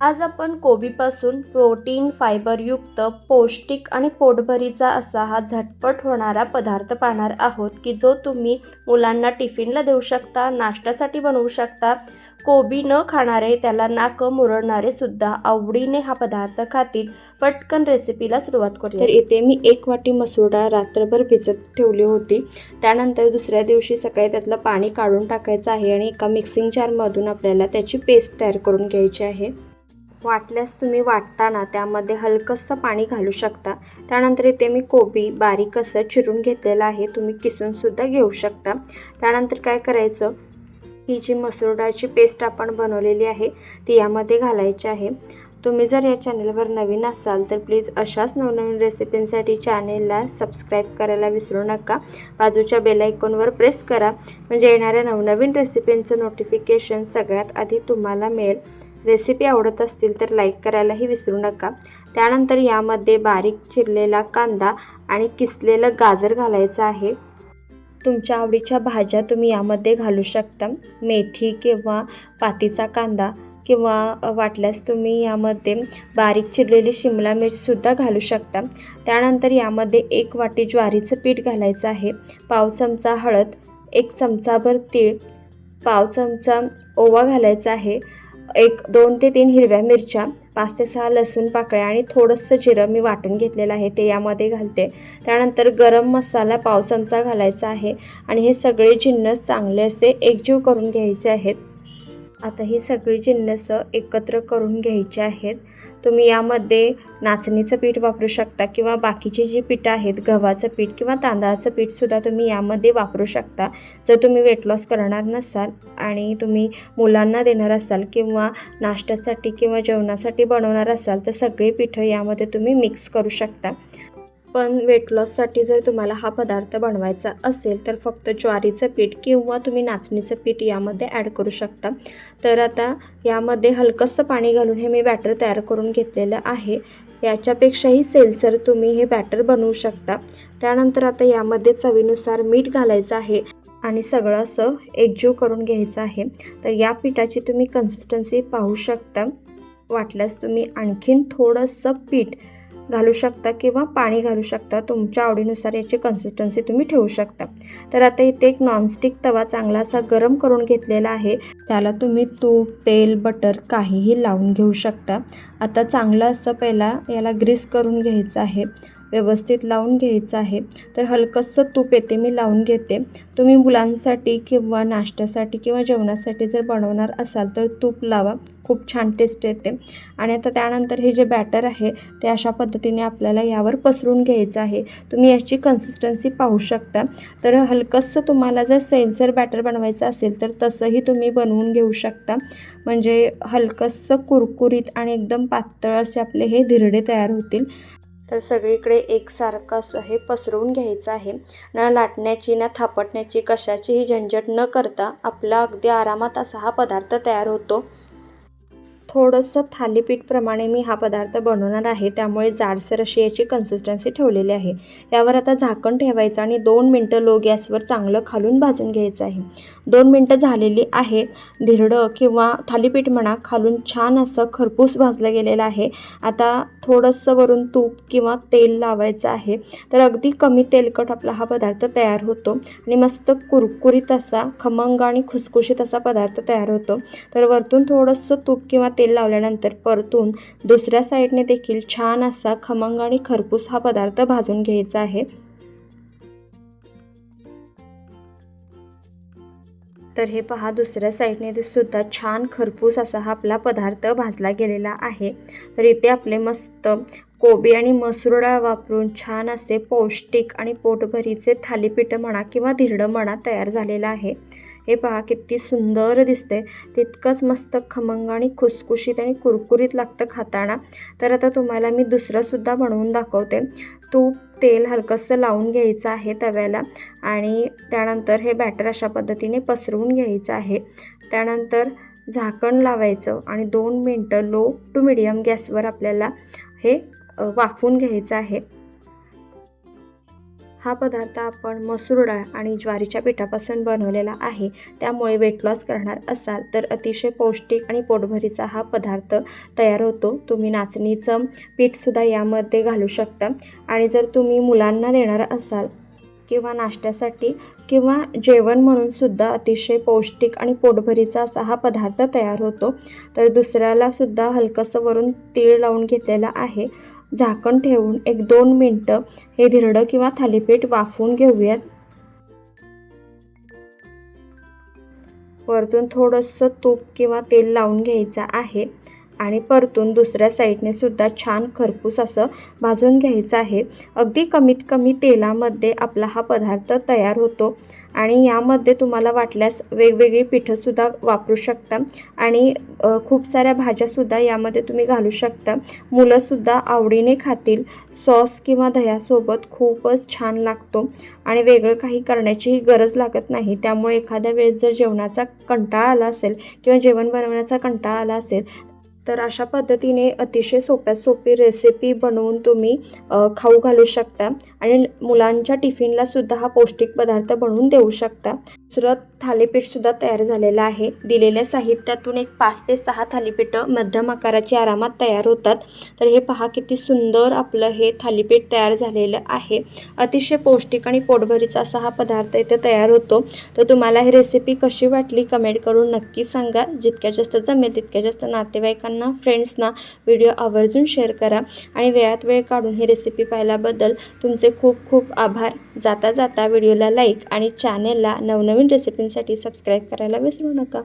आज आपण कोबीपासून प्रोटीन फायबरयुक्त पौष्टिक आणि पोटभरीचा असा हा झटपट होणारा पदार्थ पाहणार आहोत की जो तुम्ही मुलांना टिफिनला देऊ शकता नाश्त्यासाठी बनवू शकता. कोबी न खाणारे त्याला नाक मुरडणारे सुद्धा आवडीने हा पदार्थ खातील. पटकन रेसिपीला सुरुवात करू तर इथे मी एक वाटी मसूर डाळ रात्रभर भिजत ठेवली होती. त्यानंतर दुसऱ्या दिवशी सकाळी त्यातलं पाणी काढून टाकायचं आहे आणि एका मिक्सिंग जारमधून आपल्याला त्याची पेस्ट तयार करून घ्यायची आहे. वाटल्यास तुम्ही वाटताना त्यामध्ये हलकंसं पाणी घालू शकता. त्यानंतर इथे मी कोबी बारीक असं चिरून घेतलेलं आहे. तुम्ही किसूनसुद्धा घेऊ शकता. त्यानंतर काय करायचं? ही जी मसूर डाळची पेस्ट आपण बनवलेली आहे ती यामध्ये घालायची आहे. तुम्ही जर या चॅनलवर नवीन असाल तर प्लीज अशाच नवनवीन रेसिपींसाठी चॅनेलला सबस्क्राईब करायला विसरू नका. बाजूच्या बेल आयकॉनवर प्रेस करा. म्हणजे येणाऱ्या नवनवीन रेसिपींचं नोटिफिकेशन सगळ्यात आधी तुम्हाला मिळेल. रेसिपी आवडत असतील तर लाईक करायलाही विसरू नका. त्यानंतर यामध्ये बारीक चिरलेला कांदा आणि किसलेलं गाजर घालायचं आहे. तुमच्या आवडीच्या भाज्या तुम्ही यामध्ये घालू शकता. मेथी किंवा पातीचा कांदा किंवा वाटल्यास तुम्ही यामध्ये बारीक चिरलेली शिमला मिरचीसुद्धा घालू शकता. त्यानंतर यामध्ये एक वाटी ज्वारीचं पीठ घालायचं आहे. पाव चमचा हळद एक चमचाभर तीळ पाव चमचा ओवा घालायचा आहे. एक दोन ते तीन हिरव्या मिरच्या पाच ते सहा लसूण पाकळ्या आणि थोडंसं जिरं मी वाटून घेतलेलं आहे ते यामध्ये घालते. त्यानंतर गरम मसाला पाव चमचा घालायचा आहे आणि हे सगळे जिन्नस चांगले असे एकजीव करून घ्यायचे आहेत. आता ही सगळी जिन्नसं एकत्र करून घ्यायची आहेत. तुम्ही यामध्ये नाचणीचं पीठ वापरू शकता किंवा बाकीची जी पीठं आहेत गव्हाचं पीठ किंवा तांदळाचं पीठसुद्धा तुम्ही यामध्ये वापरू शकता. जर तुम्ही वेट लॉस करणार नसाल आणि तुम्ही मुलांना देणार असाल किंवा नाश्त्यासाठी किंवा जेवणासाठी बनवणार असाल तर सगळी पिठं यामध्ये तुम्ही मिक्स करू शकता. पण वेट लॉससाठी जर तुम्हाला हा पदार्थ बनवायचा असेल तर फक्त ज्वारीचं पीठ किंवा तुम्ही नाचणीचं पीठ यामध्ये ॲड करू शकता. तर आता यामध्ये हलकंसं पाणी घालून हे मी बॅटर तयार करून घेतलेलं आहे. याच्यापेक्षाही सेलसर तुम्ही हे बॅटर बनवू शकता. त्यानंतर आता यामध्ये चवीनुसार मीठ घालायचं आहे आणि सगळं असं एकजीव करून घ्यायचं आहे. तर या पिठाची तुम्ही कन्सिस्टन्सी पाहू शकता. वाटल्यास तुम्ही आणखीन थोडंसं पीठ घालू शकता किंवा पाणी घालू शकता तुमच्या आवडीनुसार याची कन्सिस्टन्सी तुम्ही ठेवू शकता. तर आता इथे एक नॉनस्टिक तवा चांगला असा गरम करून घेतलेला आहे. त्याला तुम्ही तूप तेल बटर काहीही लावून घेऊ शकता. आता चांगलं असं पहिला याला ग्रीस करून घ्यायचं आहे. व्यवस्थित लावून घ्यायचं आहे. तर हलकंसं तूप येते मी लावून घेते. तुम्ही मुलांसाठी किंवा नाश्त्यासाठी किंवा जेवणासाठी जर बनवणार असाल तर तूप लावा खूप छान टेस्ट येते. आणि आता त्यानंतर हे जे बॅटर आहे ते अशा पद्धतीने आपल्याला यावर पसरून घ्यायचं आहे. तुम्ही याची कन्सिस्टन्सी पाहू शकता. तर हलकंसं तुम्हाला जर सेलसर बॅटर बनवायचं असेल तर तसंही तुम्ही बनवून घेऊ शकता. म्हणजे हलकंसं कुरकुरीत आणि एकदम पातळ असे आपले हे धिरडे तयार होतील. तर सगळीकडे एकसारखं असं हे पसरवून घ्यायचं आहे. न लाटण्याची ना थापटण्याची कशाचीही झंझट न करता आपला अगदी आरामात असा हा पदार्थ तयार होतो. थोडंसं थालीपीठप्रमाणे मी हा पदार्थ बनवणार आहे. त्यामुळे जाडसर अशी याची कन्सिस्टन्सी ठेवलेली आहे. यावर आता झाकण ठेवायचं आणि दोन मिनटं लो गॅसवर चांगलं खालून भाजून घ्यायचं आहे. दोन मिनटं झालेली आहे. धिरडं किंवा थालीपीठ म्हणा खालून छान असं खरपूस भाजलं गेलेलं आहे. आता थोडंसं वरून तूप किंवा तेल लावायचं आहे. तर अगदी कमी तेलकट आपला हा पदार्थ तयार होतो. आणि मस्त कुरकुरीत असा खमंग आणि खुसखुशीत असा पदार्थ तयार होतो. तर वरतून थोडंसं तूप किंवा तेल लावल्यानंतर परतून दुसऱ्या साईडने देखील छान असा खमंग आणि खरपूस हा पदार्थ भाजून घ्यायचा आहे. तर हे पहा दुसऱ्या साईडने सुद्धा छान खरपूस असा हा आपला पदार्थ भाजला गेलेला आहे. तर इथे आपले मस्त कोबी आणि मसूर डाळ वापरून छान असे पौष्टिक आणि पोटभरीचे थालीपीठ म्हणा किंवा धिरडं म्हणा तयार झालेलं आहे. हे पहा किती सुंदर दिसते तितकंच मस्त खमंग आणि खुसखुशीत आणि कुरकुरीत लागतं खाताना. तर आता तुम्हाला मी दुसरंसुद्धा बनवून दाखवते. तूप तेल हलकंसं लावून घ्यायचं आहे तव्याला आणि त्यानंतर हे बॅटर अशा पद्धतीने पसरवून घ्यायचं आहे. त्यानंतर झाकण लावायचं आणि दोन मिनटं लो टू मिडियम गॅसवर आपल्याला हे वाफून वाफवून घ्यायचं आहे. हा पदार्थ आपण मसूर डाळ आणि ज्वारीच्या पिठापासून बनवलेला आहे. त्यामुळे वेट लॉस करणार असाल तर अतिशय पौष्टिक आणि पोटभरीचा हा पदार्थ तयार होतो. तुम्ही नाचणीचं पीठसुद्धा यामध्ये घालू शकता. आणि जर तुम्ही मुलांना देणार असाल किंवा नाश्त्यासाठी किंवा जेवण म्हणून सुद्धा अतिशय पौष्टिक आणि पोटभरीचा असा हा पदार्थ तयार होतो. तर दुसऱ्याला सुद्धा हलकंसं वरून तीळ लावून घेतलेलं आहे. झाकण ठेवून एक दोन मिनटं हे धिरडं किंवा थालीपीठ वाफवून घेऊयात. वरतून थोडंसं तूप किंवा तेल लावून घ्यायचं आहे. आणि परतून दुसऱ्या साईडने सुद्धा छान खरपूस असं भाजून घ्यायचं आहे. अगदी कमीत कमी तेलामध्ये आपला हा पदार्थ तयार होतो आणि यामध्ये तुम्हाला वाटल्यास वेगवेगळी पिठंसुद्धा वापरू शकता आणि खूप साऱ्या भाज्यासुद्धा यामध्ये तुम्ही घालू शकता. मुलंसुद्धा आवडीने खातील. सॉस किंवा दह्यासोबत खूपच छान लागतो आणि वेगळं काही करण्याचीही गरज लागत नाही. त्यामुळे एखाद्या वेळेस जर जेवणाचा कंटाळा आला असेल किंवा जेवण बनवण्याचा कंटाळा आला असेल तर अशा पद्धतीने अतिशय सोप्यात सोपी रेसिपी बनवून तुम्ही खाऊ घालू शकता. आणि मुलांच्या टिफिनला सुद्धा हा पौष्टिक पदार्थ बनवून देऊ शकता. दुसरं थालीपीठसुद्धा तयार झालेलं आहे. दिलेल्या साहित्यातून एक पाच ते सहा थालीपीठं मध्यम आकाराची आरामात तयार होतात. तर हे पहा किती सुंदर आपलं हे थालीपीठ तयार झालेलं आहे. अतिशय पौष्टिक आणि पोटभरीचा असा हा पदार्थ इथे तयार होतो. तर तुम्हाला ही रेसिपी कशी वाटली कमेंट करून नक्की सांगा. जितक्या जास्त जमेल तितक्या जास्त नातेवाईकांना फ्रेंड्सना व्हिडिओ आवर्जून शेअर करा आणि वेळात वेळ काढून ही रेसिपी पाहिल्याबद्दल तुमचे खूप खूप आभार. जाता जाता व्हिडिओला लाईक आणि चॅनेलला नवनवीन रेसिपींसाठी सबस्क्राईब करायला विसरू नका.